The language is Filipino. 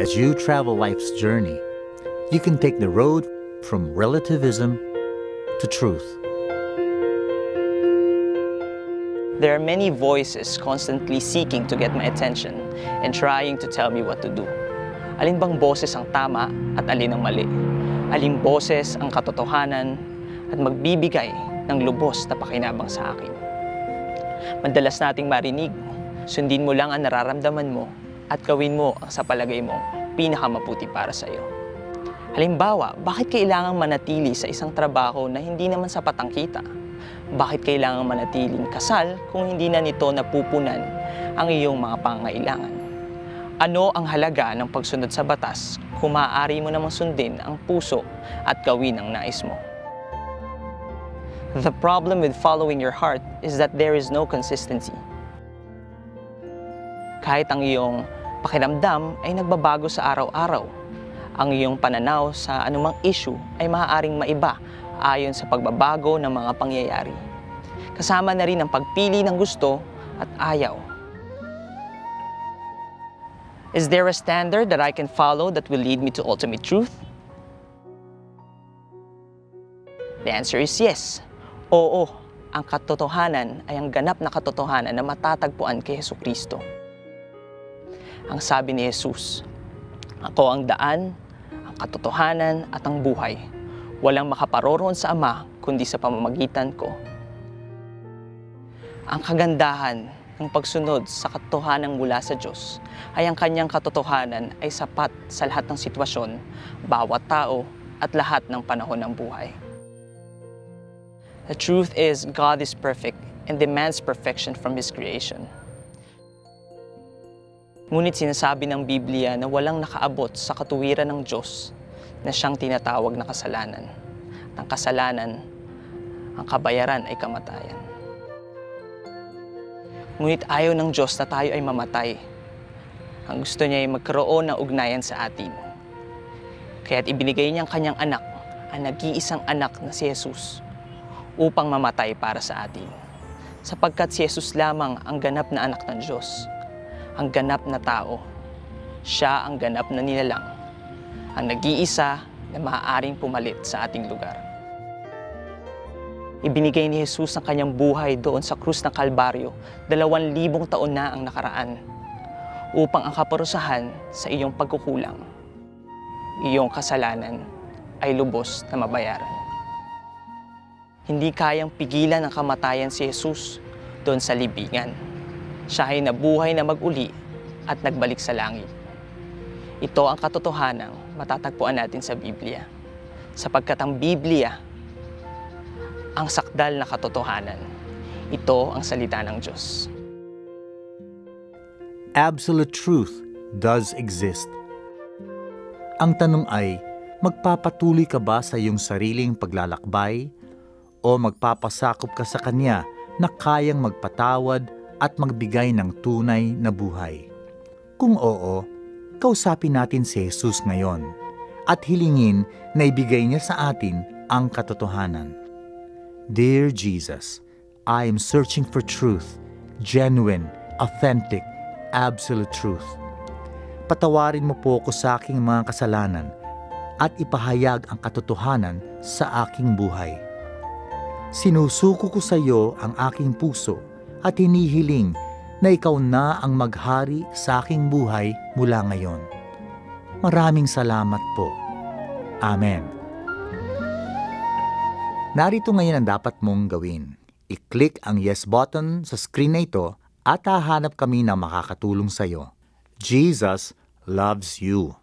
As you travel life's journey, you can take the road from relativism to truth. There are many voices constantly seeking to get my attention and trying to tell me what to do. Alin bang boses ang tama at alin ang mali? Aling boses ang katotohanan at magbibigay ng lubos na pakinabang sa akin? Madalas nating marinig, sundin mo lang ang nararamdaman mo at gawin mo ang sa palagay mo pinakamaputi para sa iyo. Halimbawa, bakit kailangang manatili sa isang trabaho na hindi naman sapat ang kita? Bakit kailangan manatiling kasal kung hindi na nito napupunan ang iyong mga pangailangan? Ano ang halaga ng pagsunod sa batas kung maaari mo namang sundin ang puso at gawin ang nais mo? The problem with following your heart is that there is no consistency. Kahit ang iyong pakiramdam ay nagbabago sa araw-araw, ang iyong pananaw sa anumang issue ay maaaring maiba ayon sa pagbabago ng mga pangyayari. Kasama na rin ang pagpili ng gusto at ayaw. Is there a standard that I can follow that will lead me to ultimate truth? The answer is yes. Oo, ang katotohanan ay ang ganap na katotohanan na matatagpuan kay Heso Kristo. Ang sabi ni Jesus, Ako ang daan, ang katotohanan at ang buhay. Walang makaparoroon sa Ama kundi sa pamamagitan ko. Ang kagandahan ng pagsunod sa katotohanan mula sa Diyos ay ang kanyang katotohanan ay sapat sa lahat ng sitwasyon, bawat tao at lahat ng panahon ng buhay. The truth is, God is perfect and demands perfection from His creation. Ngunit sinasabi ng Biblia na walang nakaabot sa katuwiran ng Diyos na siyang tinatawag na kasalanan. Ang kasalanan, ang kabayaran ay kamatayan. Ngunit ayaw ng Diyos na tayo ay mamatay. Ang gusto niya ay magkaroon ng ugnayan sa atin. Kaya't ibinigay niya ang kanyang anak, ang nag-iisang anak na si Jesus, upang mamatay para sa atin. Sapagkat si Jesus lamang ang ganap na anak ng Diyos, ang ganap na tao. Siya ang ganap na nilalang, ang nag-iisa na maaaring pumalit sa ating lugar. Ibinigay ni Jesus ang kanyang buhay doon sa krus ng Kalbaryo, dalawang libong taon na ang nakaraan, upang ang kaparusahan sa iyong pagkukulang, iyong kasalanan, ay lubos na mabayaran. Hindi kayang pigilan ang kamatayan si Jesus doon sa libingan. Siya ay nabuhay na maguli at nagbalik sa langit. Ito ang katotohanan matatagpuan natin sa Biblia. Sapagkat ang Biblia ang sakdal na katotohanan. Ito ang salita ng Diyos. Absolute truth does exist. Ang tanong ay, magpapatuloy ka ba sa iyong sariling paglalakbay o magpapasakop ka sa Kanya na kayang magpatawad at magbigay ng tunay na buhay? Kung oo, kausapin natin si Jesus ngayon at hilingin na ibigay niya sa atin ang katotohanan. Dear Jesus, I am searching for truth, genuine, authentic, absolute truth. Patawarin mo po ako sa aking mga kasalanan at ipahayag ang katotohanan sa aking buhay. Sinusuko ko sa iyo ang aking puso at hinihiling na ikaw na ang maghari sa aking buhay mula ngayon. Maraming salamat po. Amen. Narito ngayon ang dapat mong gawin. I-click ang Yes button sa screen na ito at hahanap kami na makakatulong sa iyo. Jesus loves you.